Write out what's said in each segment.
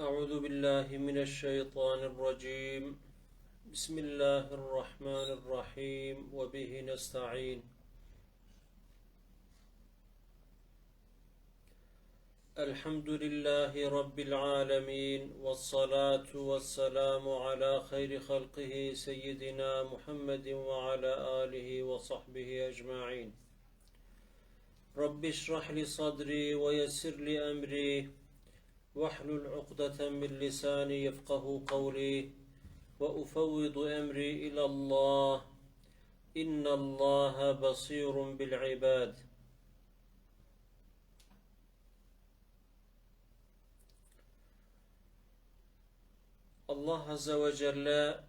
أعوذ بالله من الشيطان الرجيم. بسم الله الرحمن الرحيم. وبه نستعين. الحمد لله رب العالمين. والصلاة والسلام على خير خلقه سيدنا محمد وعلى آله وصحبه أجمعين. رب اشرح لي صدري ويسر لي أمري. واحلل عقدة من لساني يفقه قولي وأفوض أمري إلى الله إن الله بصير بالعباد Allah Azze ve Celle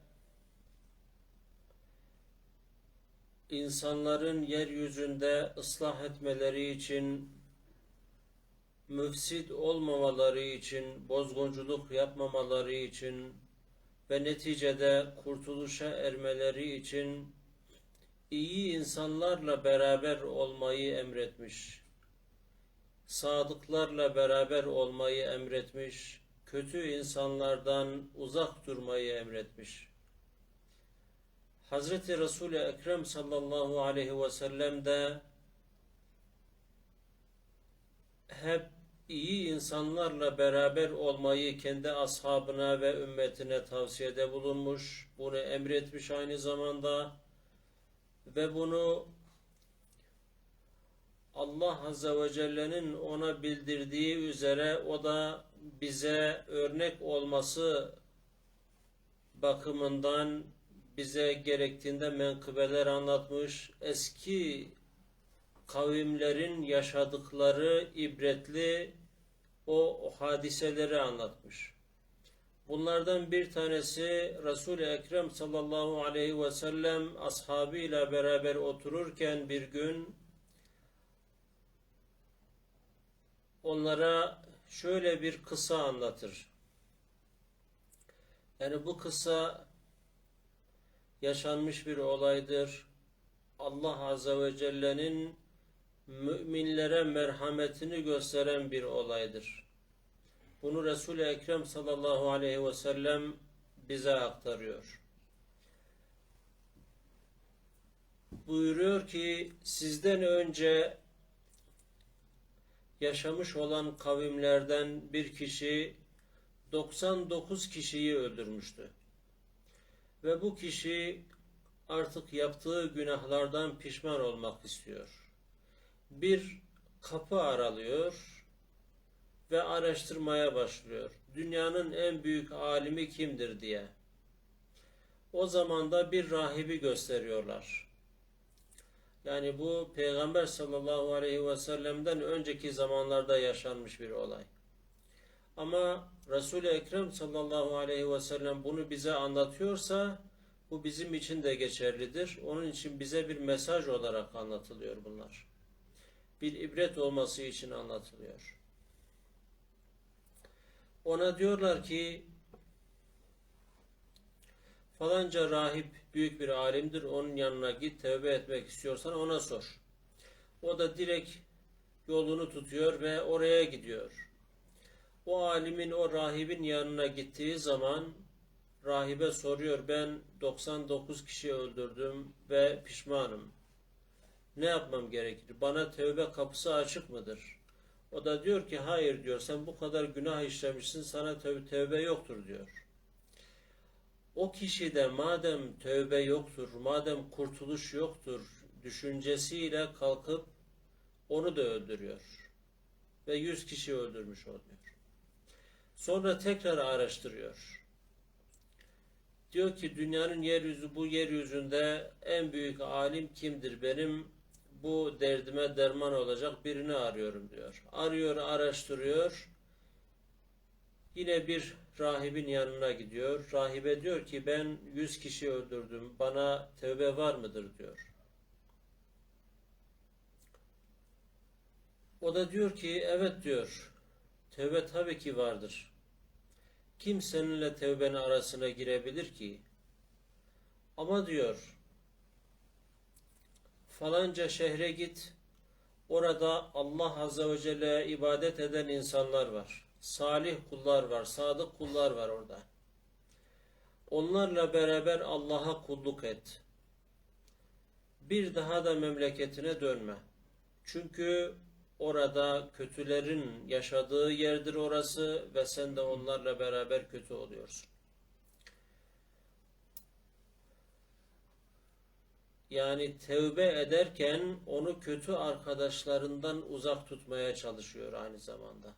insanların yeryüzünde ıslah etmeleri için müfsit olmamaları için, bozgunculuk yapmamaları için ve neticede kurtuluşa ermeleri için iyi insanlarla beraber olmayı emretmiş. Sadıklarla beraber olmayı emretmiş. Kötü insanlardan uzak durmayı emretmiş. Hazreti Resul-i Ekrem sallallahu aleyhi ve sellem de hep iyi insanlarla beraber olmayı kendi ashabına ve ümmetine tavsiyede bulunmuş. Bunu emretmiş aynı zamanda ve bunu Allah Azze ve Celle'nin ona bildirdiği üzere o da bize örnek olması bakımından bize gerektiğinde menkıbeler anlatmış. Eski kavimlerin yaşadıkları ibretli o hadiseleri anlatmış. Bunlardan bir tanesi Resul-i Ekrem sallallahu aleyhi ve sellem ashabıyla beraber otururken bir gün onlara şöyle bir kısa anlatır. Yani bu kısa yaşanmış bir olaydır. Allah Azze ve Celle'nin müminlere merhametini gösteren bir olaydır. Bunu Resul-i Ekrem sallallahu aleyhi ve sellem bize aktarıyor. Buyuruyor ki sizden önce yaşamış olan kavimlerden bir kişi 99 kişiyi öldürmüştü. Ve bu kişi artık yaptığı günahlardan pişman olmak istiyor. Bir kapı aralıyor ve araştırmaya başlıyor. Dünyanın en büyük alimi kimdir diye. O zaman da bir rahibi gösteriyorlar. Yani bu Peygamber sallallahu aleyhi ve sellem'den önceki zamanlarda yaşanmış bir olay. Ama Resul-i Ekrem sallallahu aleyhi ve sellem bunu bize anlatıyorsa bu bizim için de geçerlidir. Onun için bize bir mesaj olarak anlatılıyor bunlar. Bir ibret olması için anlatılıyor. Ona diyorlar ki falanca rahip büyük bir alimdir. Onun yanına git tevbe etmek istiyorsan ona sor. O da direkt yolunu tutuyor ve oraya gidiyor. O alimin o rahibin yanına gittiği zaman rahibe soruyor ben 99 kişi öldürdüm ve pişmanım. Ne yapmam gerekir? Bana tövbe kapısı açık mıdır? O da diyor ki hayır diyor sen bu kadar günah işlemişsin sana tövbe, tövbe yoktur diyor. O kişi de madem tövbe yoktur, madem kurtuluş yoktur düşüncesiyle kalkıp onu da öldürüyor. Ve yüz kişi öldürmüş oluyor. Sonra tekrar araştırıyor. Diyor ki dünyanın yeryüzü bu yeryüzünde en büyük alim kimdir? Benim bu derdime derman olacak birini arıyorum diyor. Arıyor, araştırıyor. Yine bir rahibin yanına gidiyor. Rahibe diyor ki ben yüz kişi öldürdüm. Bana tövbe var mıdır diyor. O da diyor ki evet diyor. Tövbe tabii ki vardır. Kim seninle tövbenin arasına girebilir ki? Ama diyor falanca şehre git Orada Allah Azze ve Celle'ye ibadet eden insanlar var. Salih kullar var, sadık kullar var orada. Onlarla beraber Allah'a kulluk et. Bir daha da memleketine dönme. Çünkü orada kötülerin yaşadığı yerdir orası ve sen de onlarla beraber kötü oluyorsun. Yani tevbe ederken onu kötü arkadaşlarından uzak tutmaya çalışıyor aynı zamanda.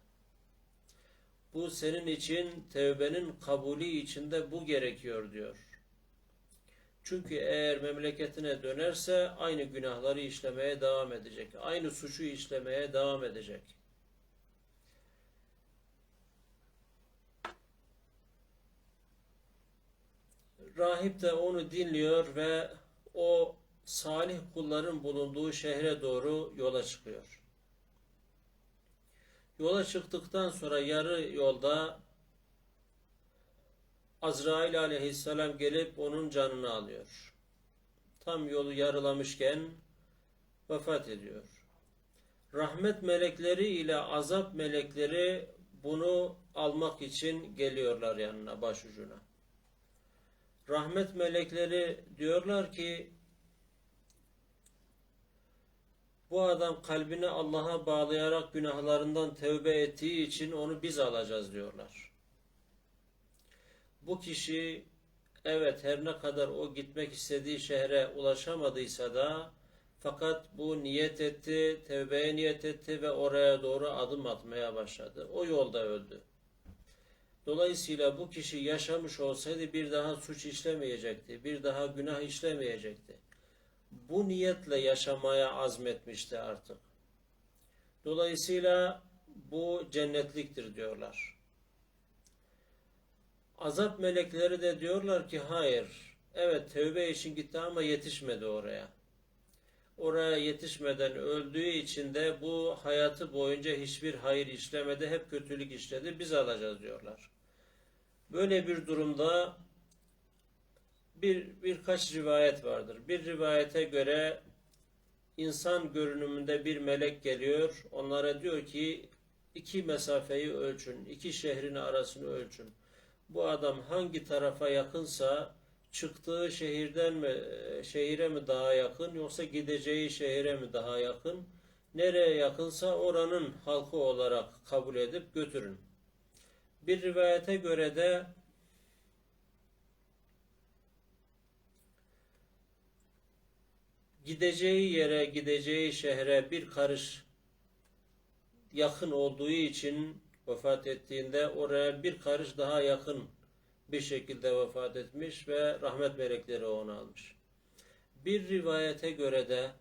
Bu senin için tevbenin kabulü içinde bu gerekiyor diyor. Çünkü eğer memleketine dönerse aynı günahları işlemeye devam edecek. Aynı suçu işlemeye devam edecek. Rahip de onu dinliyor ve o salih kulların bulunduğu şehre doğru yola çıkıyor. Yola çıktıktan sonra yarı yolda Azrail aleyhisselam gelip onun canını alıyor. Tam yolu yarılamışken vefat ediyor. Rahmet melekleri ile azap melekleri bunu almak için geliyorlar yanına, başucuna. Rahmet melekleri diyorlar ki bu adam kalbini Allah'a bağlayarak günahlarından tevbe ettiği için onu biz alacağız diyorlar. Bu kişi evet her ne kadar o gitmek istediği şehre ulaşamadıysa da fakat bu niyet etti, tevbeye niyet etti ve oraya doğru adım atmaya başladı. O yolda öldü. Dolayısıyla bu kişi yaşamış olsaydı bir daha suç işlemeyecekti, bir daha günah işlemeyecekti. Bu niyetle yaşamaya azmetmişti artık. Dolayısıyla bu cennetliktir diyorlar. Azap melekleri de diyorlar ki hayır. Evet tevbe için gitti ama yetişmedi oraya. Oraya yetişmeden öldüğü için de bu hayatı boyunca hiçbir hayır işlemedi, hep kötülük işledi, biz alacağız diyorlar. Böyle bir durumda bir birkaç rivayet vardır. Bir rivayete göre insan görünümünde bir melek geliyor. Onlara diyor ki iki mesafeyi ölçün, iki şehrin arasını ölçün. Bu adam hangi tarafa yakınsa çıktığı şehirden mi şehire mi daha yakın yoksa gideceği şehire mi daha yakın? Nereye yakınsa oranın halkı olarak kabul edip götürün. Bir rivayete göre de gideceği yere, gideceği şehre bir karış yakın olduğu için vefat ettiğinde oraya bir karış daha yakın bir şekilde vefat etmiş ve rahmet melekleri onu almış. Bir rivayete göre de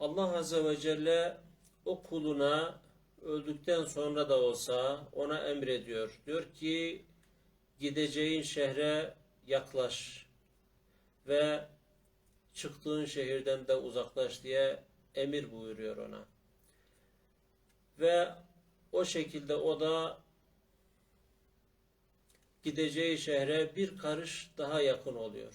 Allah Azze ve Celle o kuluna öldükten sonra da olsa ona emrediyor. Diyor ki gideceğin şehre yaklaş ve çıktığın şehirden de uzaklaş diye emir buyuruyor ona. Ve o şekilde o da gideceği şehre bir karış daha yakın oluyor.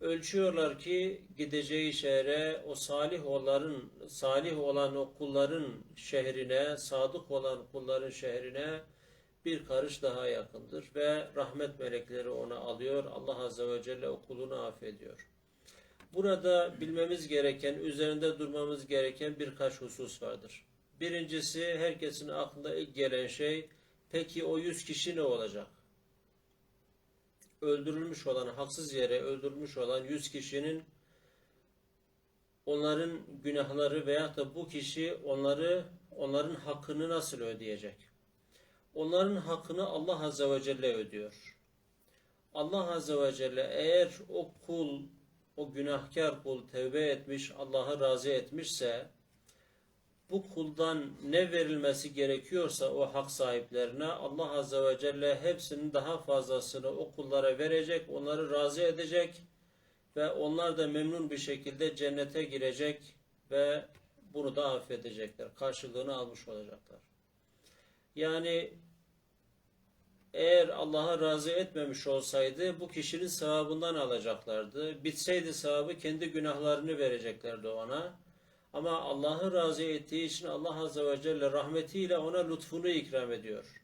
Ölçüyorlar ki gideceği şehre o salih olanların salih olan o kulların şehrine, sadık olan kulların şehrine bir karış daha yakındır ve rahmet melekleri onu alıyor. Allah Azze ve Celle o kulunu affediyor. Burada bilmemiz gereken, üzerinde durmamız gereken birkaç husus vardır. Birincisi herkesin aklına ilk gelen şey peki o yüz kişi ne olacak? Öldürülmüş olan, haksız yere öldürülmüş olan yüz kişinin onların günahları veya da bu kişi onları onların hakkını nasıl ödeyecek? Onların hakkını Allah Azze ve Celle ödüyor. Allah Azze ve Celle eğer o kul, o günahkar kul tevbe etmiş, Allah'ı razı etmişse bu kuldan ne verilmesi gerekiyorsa o hak sahiplerine Allah Azze ve Celle hepsinin daha fazlasını o kullara verecek, onları razı edecek ve onlar da memnun bir şekilde cennete girecek ve bunu da affedecekler. Karşılığını almış olacaklar. Yani eğer Allah'a razı etmemiş olsaydı bu kişinin sevabından alacaklardı. Bitseydi sevabı kendi günahlarını vereceklerdi ona. Ama Allah'ı razı ettiği için Allah Azze ve Celle rahmetiyle ona lütfunu ikram ediyor.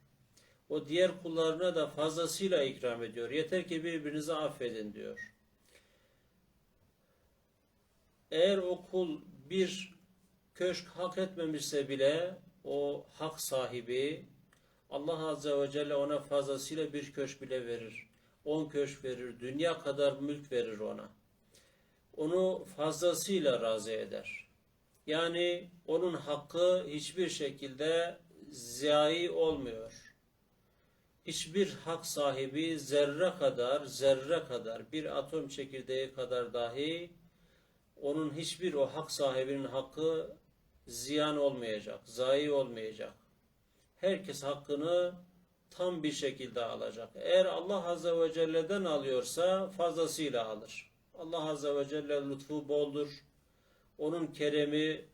O diğer kullarına da fazlasıyla ikram ediyor. Yeter ki birbirinizi affedin diyor. Eğer o kul bir köşk hak etmemişse bile o hak sahibi Allah Azze ve Celle ona fazlasıyla bir köşk bile verir. On köşk verir. Dünya kadar mülk verir ona. Onu fazlasıyla razı eder. Yani onun hakkı hiçbir şekilde zayi olmuyor. Hiçbir hak sahibi zerre kadar, zerre kadar, bir atom çekirdeği kadar dahi onun hiçbir o hak sahibinin hakkı ziyan olmayacak, zayi olmayacak. Herkes hakkını tam bir şekilde alacak. Eğer Allah Azze ve Celle'den alıyorsa fazlasıyla alır. Allah Azze ve Celle lütfu boldur. Onun keremi,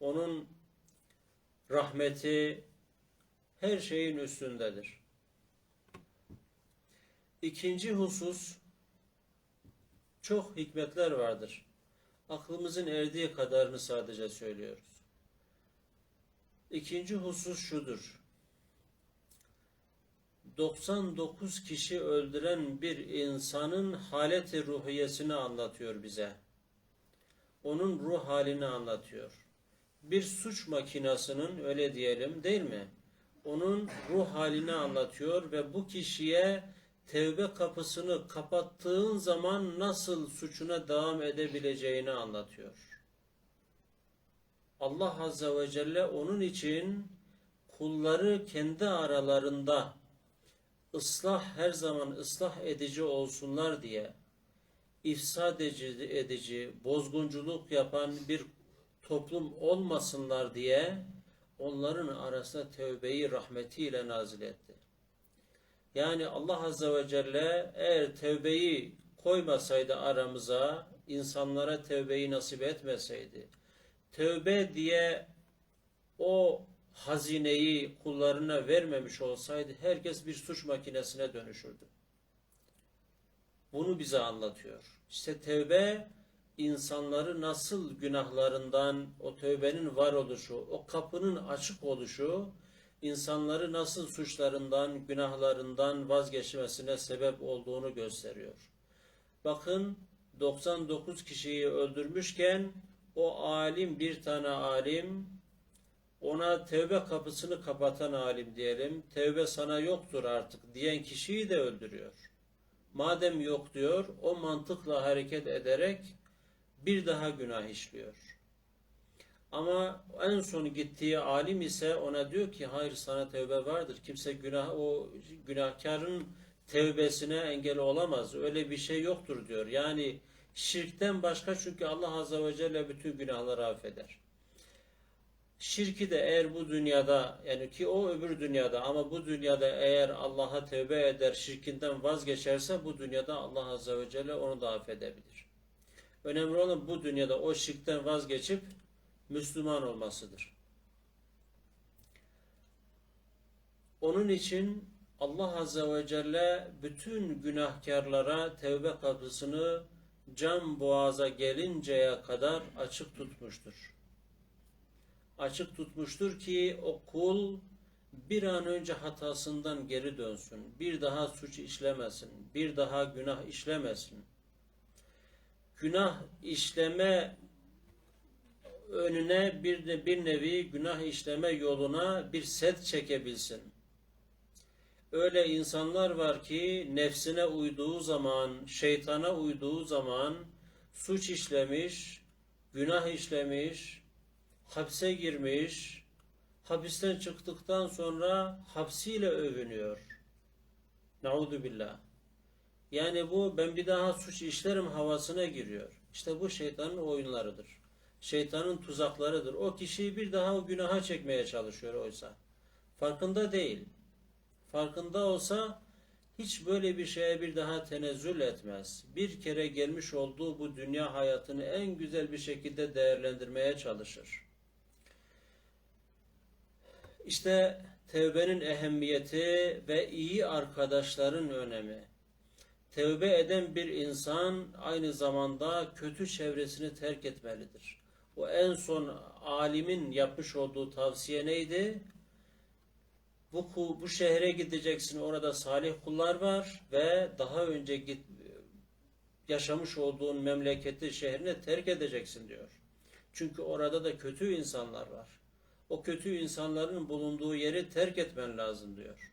onun rahmeti her şeyin üstündedir. İkinci husus çok hikmetler vardır. Aklımızın erdiği kadarını sadece söylüyoruz. İkinci husus şudur. 99 kişi öldüren bir insanın haleti ruhiyesini anlatıyor bize. Onun ruh halini anlatıyor. Bir suç makinasının öyle diyelim değil mi? Onun ruh halini anlatıyor ve bu kişiye tevbe kapısını kapattığın zaman nasıl suçuna devam edebileceğini anlatıyor. Allah Azze ve Celle onun için kulları kendi aralarında ıslah her zaman ıslah edici olsunlar diye ifsad edici, bozgunculuk yapan bir toplum olmasınlar diye onların arasına tevbeyi rahmetiyle nazil etti. Yani Allah Azze ve Celle eğer tevbeyi koymasaydı aramıza, insanlara tevbeyi nasip etmeseydi, tövbe diye o hazineyi kullarına vermemiş olsaydı herkes bir suç makinesine dönüşürdü. Bunu bize anlatıyor. İşte tevbe insanları nasıl günahlarından, o tövbenin var oluşu, o kapının açık oluşu, insanları nasıl suçlarından, günahlarından vazgeçmesine sebep olduğunu gösteriyor. Bakın 99 kişiyi öldürmüşken o alim bir tane alim ona tevbe kapısını kapatan alim diyelim. Tevbe sana yoktur artık diyen kişiyi de öldürüyor. Madem yok diyor o mantıkla hareket ederek bir daha günah işliyor. Ama en son gittiği alim ise ona diyor ki hayır sana tevbe vardır. Kimse günah o günahkarın tevbesine engel olamaz. Öyle bir şey yoktur diyor. Yani şirkten başka çünkü Allah Azze ve Celle bütün günahları affeder. Şirki de eğer bu dünyada yani ki o öbür dünyada ama bu dünyada eğer Allah'a tevbe eder şirkinden vazgeçerse bu dünyada Allah Azze ve Celle onu da affedebilir. Önemli olan bu dünyada o şirkten vazgeçip Müslüman olmasıdır. Onun için Allah Azze ve Celle bütün günahkarlara tevbe kapısını cam boğaza gelinceye kadar açık tutmuştur. Açık tutmuştur ki o kul bir an önce hatasından geri dönsün. Bir daha suç işlemesin. Bir daha günah işlemesin. Günah işleme önüne bir de bir nevi günah işleme yoluna bir set çekebilsin. Öyle insanlar var ki nefsine uyduğu zaman, şeytana uyduğu zaman suç işlemiş, günah işlemiş, hapse girmiş, hapisten çıktıktan sonra hapsiyle övünüyor. Naudu billah. Yani bu ben bir daha suç işlerim havasına giriyor. İşte bu şeytanın oyunlarıdır. Şeytanın tuzaklarıdır. O kişiyi bir daha o günaha çekmeye çalışıyor oysa. Farkında değil. Farkında olsa hiç böyle bir şeye bir daha tenezzül etmez. Bir kere gelmiş olduğu bu dünya hayatını en güzel bir şekilde değerlendirmeye çalışır. İşte tevbenin ehemmiyeti ve iyi arkadaşların önemi. Tevbe eden bir insan aynı zamanda kötü çevresini terk etmelidir. O en son alimin yapmış olduğu tavsiye neydi? Bu, bu şehre gideceksin. Orada salih kullar var ve daha önce git, yaşamış olduğun memleketi, şehrini terk edeceksin diyor. Çünkü orada da kötü insanlar var. O kötü insanların bulunduğu yeri terk etmen lazım diyor.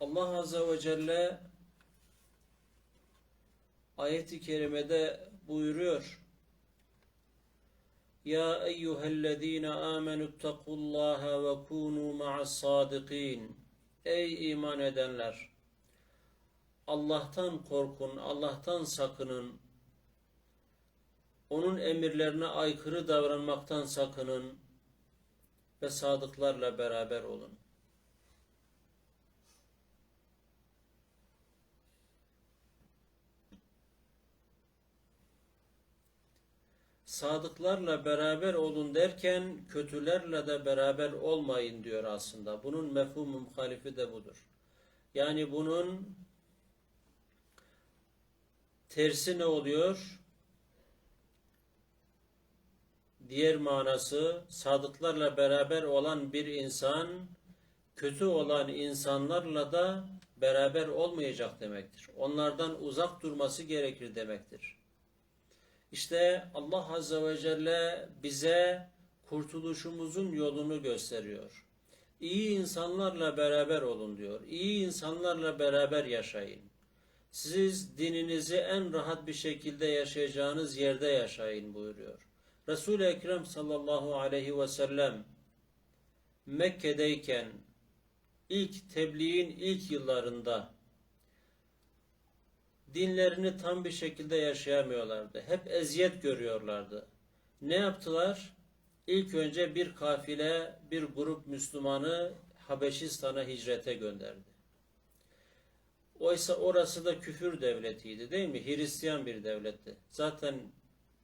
Allah Azze ve Celle ayeti kerimede buyuruyor. Ya eyyühellezine amenüttekullaha ve kunu ma'as sadikin. Ey iman edenler! Allah'tan korkun, Allah'tan sakının. Onun emirlerine aykırı davranmaktan sakının ve sadıklarla beraber olun. Sadıklarla beraber olun derken kötülerle de beraber olmayın diyor aslında. Bunun mefhumu muhalifi de budur. Yani bunun tersi ne oluyor? Diğer manası sadıklarla beraber olan bir insan kötü olan insanlarla da beraber olmayacak demektir. Onlardan uzak durması gerekir demektir. İşte Allah Azze ve Celle bize kurtuluşumuzun yolunu gösteriyor. İyi insanlarla beraber olun diyor. İyi insanlarla beraber yaşayın. Siz dininizi en rahat bir şekilde yaşayacağınız yerde yaşayın buyuruyor. Resul-i Ekrem sallallahu aleyhi ve sellem Mekke'deyken ilk tebliğin ilk yıllarında dinlerini tam bir şekilde yaşayamıyorlardı. Hep eziyet görüyorlardı. Ne yaptılar? İlk önce bir kafile, bir grup Müslümanı Habeşistan'a hicrete gönderdi. Oysa orası da küfür devletiydi değil mi? Hristiyan bir devletti. Zaten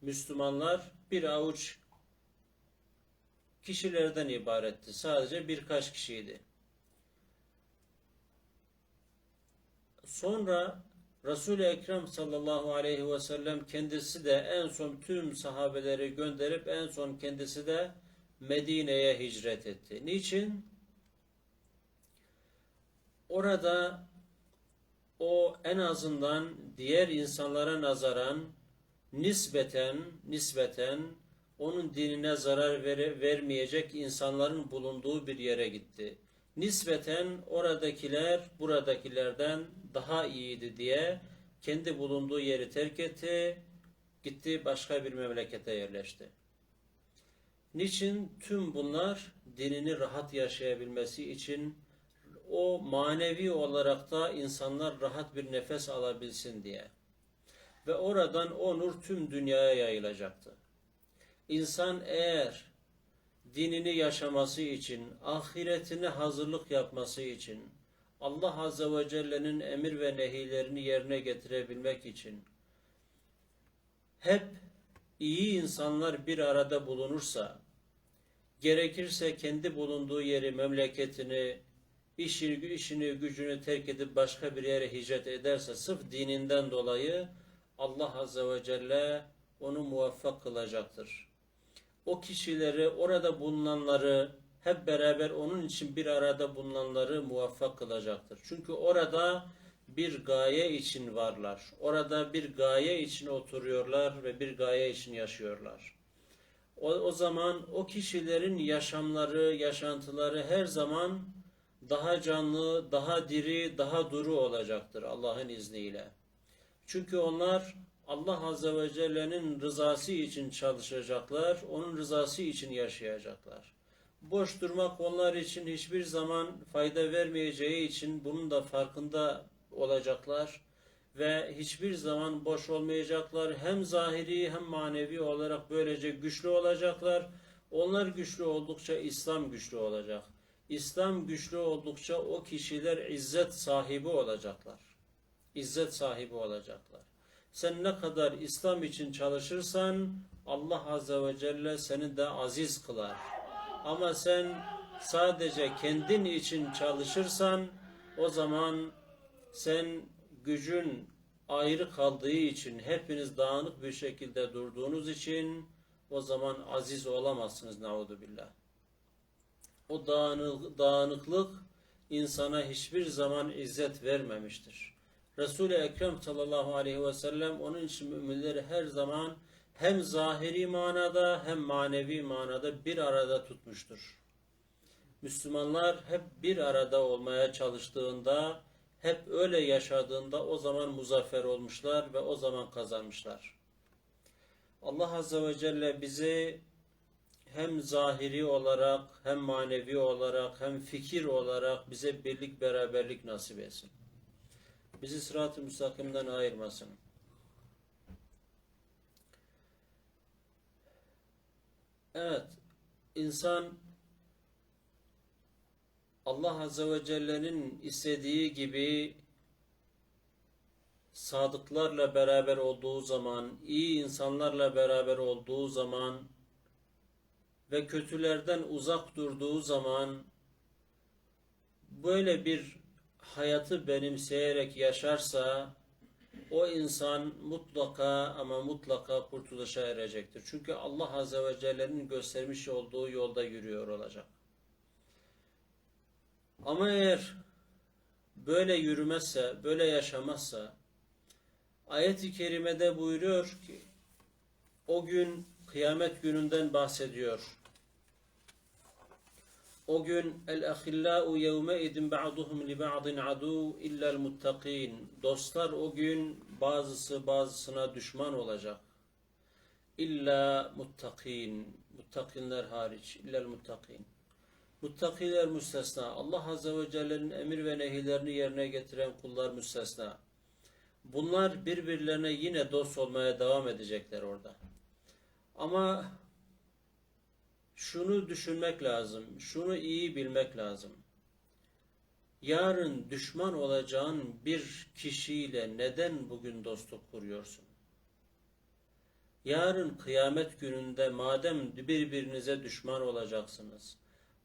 Müslümanlar bir avuç kişilerden ibaretti. Sadece birkaç kişiydi. Sonra Resul-i Ekrem sallallahu aleyhi ve sellem kendisi de en son tüm sahabeleri gönderip en son kendisi de Medine'ye hicret etti. Niçin? Orada o en azından diğer insanlara nazaran nispeten nispeten onun dinine zarar vere, vermeyecek insanların bulunduğu bir yere gitti. Nispeten oradakiler buradakilerden daha iyiydi diye kendi bulunduğu yeri terk etti, gitti başka bir memlekete yerleşti. Niçin? Tüm bunlar dinini rahat yaşayabilmesi için o manevi olarak da insanlar rahat bir nefes alabilsin diye. Ve oradan o nur tüm dünyaya yayılacaktı. İnsan eğer dinini yaşaması için, ahiretine hazırlık yapması için, Allah Azze ve Celle'nin emir ve nehilerini yerine getirebilmek için hep iyi insanlar bir arada bulunursa, gerekirse kendi bulunduğu yeri, memleketini, işini, işini, gücünü terk edip başka bir yere hicret ederse sırf dininden dolayı Allah Azze ve Celle onu muvaffak kılacaktır. O kişileri, orada bulunanları, hep beraber onun için bir arada bulunanları muvaffak kılacaktır. Çünkü orada bir gaye için varlar. Orada bir gaye için oturuyorlar ve bir gaye için yaşıyorlar. O, o zaman o kişilerin yaşamları, yaşantıları her zaman daha canlı, daha diri, daha duru olacaktır Allah'ın izniyle. Çünkü onlar Allah Azze ve Celle'nin rızası için çalışacaklar, onun rızası için yaşayacaklar. Boş durmak onlar için hiçbir zaman fayda vermeyeceği için bunun da farkında olacaklar ve hiçbir zaman boş olmayacaklar. Hem zahiri hem manevi olarak böylece güçlü olacaklar. Onlar güçlü oldukça İslam güçlü olacak. İslam güçlü oldukça o kişiler izzet sahibi olacaklar. İzzet sahibi olacaklar. Sen ne kadar İslam için çalışırsan Allah Azze ve Celle seni de aziz kılar. Ama sen sadece kendin için çalışırsan o zaman sen gücün ayrı kaldığı için hepiniz dağınık bir şekilde durduğunuz için o zaman aziz olamazsınız naudu billah. O dağınık, dağınıklık insana hiçbir zaman izzet vermemiştir. Resul-i Ekrem sallallahu aleyhi ve sellem onun için müminleri her zaman hem zahiri manada hem manevi manada bir arada tutmuştur. Müslümanlar hep bir arada olmaya çalıştığında, hep öyle yaşadığında o zaman muzaffer olmuşlar ve o zaman kazanmışlar. Allah Azze ve Celle bizi hem zahiri olarak, hem manevi olarak, hem fikir olarak bize birlik beraberlik nasip etsin. Bizi sırat-ı müstakimden ayırmasın. Evet, insan Allah Azze ve Celle'nin istediği gibi sadıklarla beraber olduğu zaman, iyi insanlarla beraber olduğu zaman ve kötülerden uzak durduğu zaman böyle bir hayatı benimseyerek yaşarsa o insan mutlaka ama mutlaka kurtuluşa erecektir. Çünkü Allah Azze ve Celle'nin göstermiş olduğu yolda yürüyor olacak. Ama eğer böyle yürümezse, böyle yaşamazsa ayet-i kerimede buyuruyor ki o gün kıyamet gününden bahsediyor. O gün el ahillau yevme idin ba'duhum li ba'din adu illa'l muttakin. Dostlar o gün bazısı bazısına düşman olacak. İlla muttakin. Muttakinler hariç. İlla'l muttakin. Muttakiler müstesna. Allah Azze ve Celle'nin emir ve nehirlerini yerine getiren kullar müstesna. Bunlar birbirlerine yine dost olmaya devam edecekler orada. Ama şunu düşünmek lazım, şunu iyi bilmek lazım. Yarın düşman olacağın bir kişiyle neden bugün dostluk kuruyorsun? Yarın kıyamet gününde madem birbirinize düşman olacaksınız,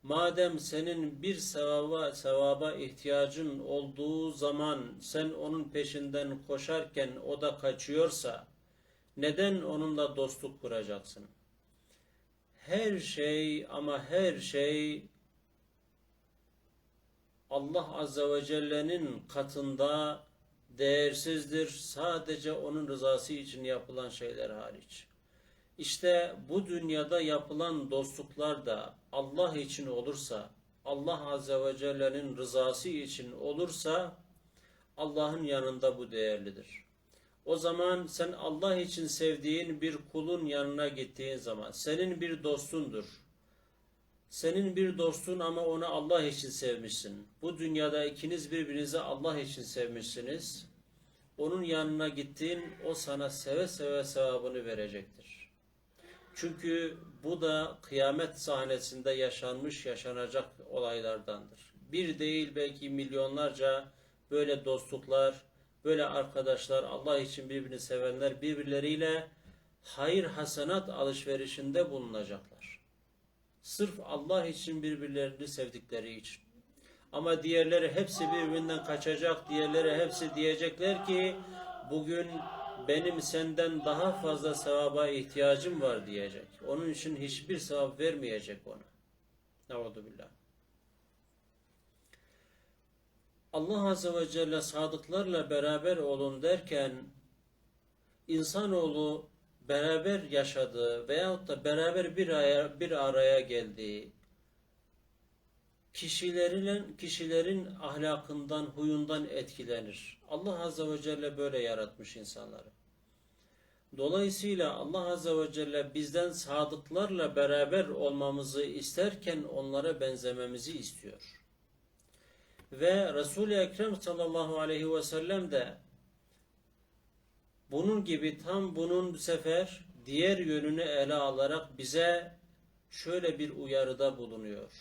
madem senin bir sevaba, sevaba ihtiyacın olduğu zaman sen onun peşinden koşarken o da kaçıyorsa, neden onunla dostluk kuracaksın? Her şey ama her şey Allah Azze ve Celle'nin katında değersizdir. Sadece onun rızası için yapılan şeyler hariç. İşte bu dünyada yapılan dostluklar da Allah için olursa, Allah Azze ve Celle'nin rızası için olursa Allah'ın yanında bu değerlidir. O zaman sen Allah için sevdiğin bir kulun yanına gittiğin zaman senin bir dostundur. Senin bir dostun ama onu Allah için sevmişsin. Bu dünyada ikiniz birbirinizi Allah için sevmişsiniz. Onun yanına gittin, o sana seve seve sevabını verecektir. Çünkü bu da kıyamet sahnesinde yaşanmış, yaşanacak olaylardandır. Bir değil belki milyonlarca böyle dostluklar, böyle arkadaşlar, Allah için birbirini sevenler birbirleriyle hayır hasenat alışverişinde bulunacaklar. Sırf Allah için birbirlerini sevdikleri için. Ama diğerleri hepsi birbirinden kaçacak, diğerleri hepsi diyecekler ki bugün benim senden daha fazla sevaba ihtiyacım var diyecek. Onun için hiçbir sevap vermeyecek ona. Nauzu billah. Allah Azze ve Celle sadıklarla beraber olun derken insanoğlu beraber yaşadığı veyahut da beraber bir araya, bir araya geldiği kişilerin, kişilerin ahlakından, huyundan etkilenir. Allah Azze ve Celle böyle yaratmış insanları. Dolayısıyla Allah Azze ve Celle bizden sadıklarla beraber olmamızı isterken onlara benzememizi istiyor. Ve Resul-i Ekrem sallallahu aleyhi ve sellem de bunun gibi tam bunun bu sefer diğer yönünü ele alarak bize şöyle bir uyarıda bulunuyor.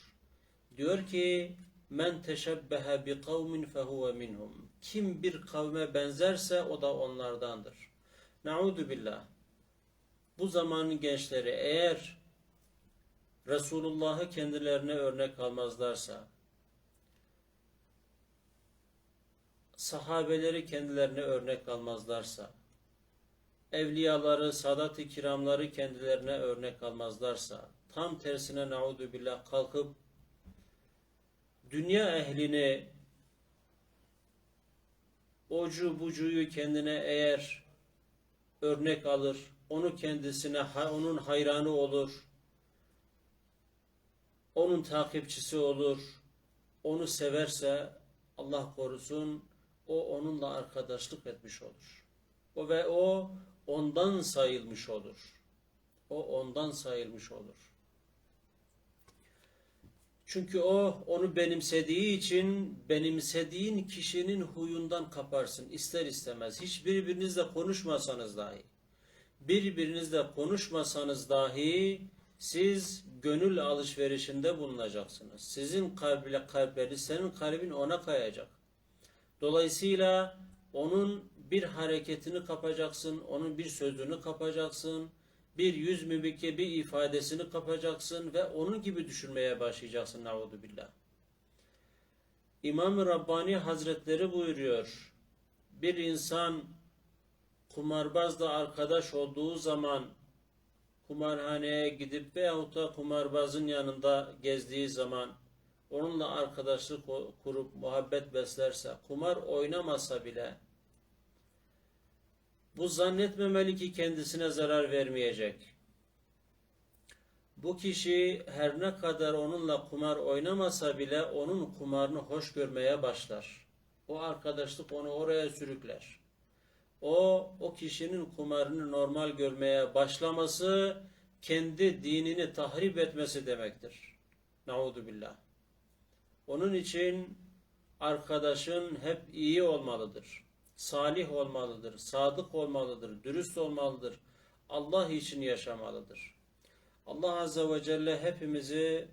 Diyor ki men teşebbehe bi kavmin fehuve minhum. Kim bir kavme benzerse o da onlardandır. Naudu billah. Bu zamanın gençleri eğer Resulullah'ı kendilerine örnek almazlarsa, sahabeleri kendilerine örnek almazlarsa, evliyaları, sadat-ı kiramları kendilerine örnek almazlarsa, tam tersine naudu billah kalkıp dünya ehlini ocu bucuyu kendine eğer örnek alır, onu kendisine onun hayranı olur, onun takipçisi olur, onu severse Allah korusun o onunla arkadaşlık etmiş olur. O ve o ondan sayılmış olur. O ondan sayılmış olur. Çünkü o onu benimsediği için benimsediğin kişinin huyundan kaparsın ister istemez. Hiç birbirinizle konuşmasanız dahi birbirinizle konuşmasanız dahi siz gönül alışverişinde bulunacaksınız. Sizin kalbiyle kalpleri, senin kalbin ona kayacak. Dolayısıyla onun bir hareketini kapacaksın, onun bir sözünü kapacaksın, bir yüz mimiki, bir ifadesini kapacaksın ve onun gibi düşünmeye başlayacaksın. Naudu billah. İmam-ı Rabbani Hazretleri buyuruyor. Bir insan kumarbazla arkadaş olduğu zaman kumarhaneye gidip veyahut da kumarbazın yanında gezdiği zaman onunla arkadaşlık kurup muhabbet beslerse, kumar oynamasa bile bu zannetmemeli ki kendisine zarar vermeyecek. Bu kişi her ne kadar onunla kumar oynamasa bile onun kumarını hoş görmeye başlar. O arkadaşlık onu oraya sürükler. O, o kişinin kumarını normal görmeye başlaması, kendi dinini tahrip etmesi demektir. Naudu billah. Onun için arkadaşın hep iyi olmalıdır. Salih olmalıdır, sadık olmalıdır, dürüst olmalıdır. Allah için yaşamalıdır. Allah Azze ve Celle hepimizi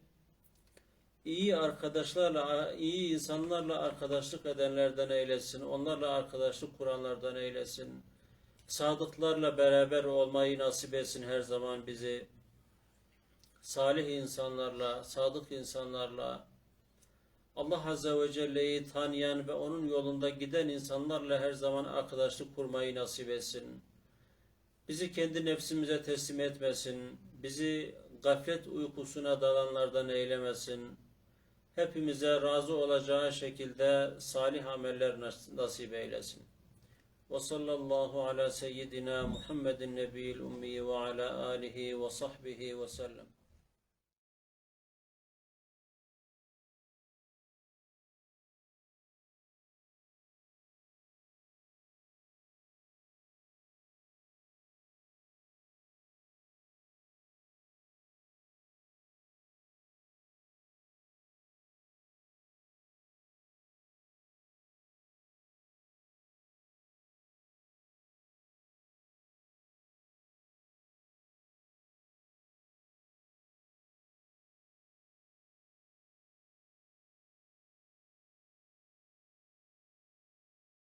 iyi arkadaşlarla, iyi insanlarla arkadaşlık edenlerden eylesin. Onlarla arkadaşlık kuranlardan eylesin. Sadıklarla beraber olmayı nasip etsin her zaman bizi. Salih insanlarla, sadık insanlarla, Allah Azze ve Celle'yi tanıyan ve onun yolunda giden insanlarla her zaman arkadaşlık kurmayı nasip etsin. Bizi kendi nefsimize teslim etmesin. Bizi gaflet uykusuna dalanlardan eylemesin. Hepimize razı olacağı şekilde salih ameller nasip eylesin. Ve sallallahu ala seyyidina Muhammedin nebiyil ummi ve ala alihi ve sahbihi ve sellem.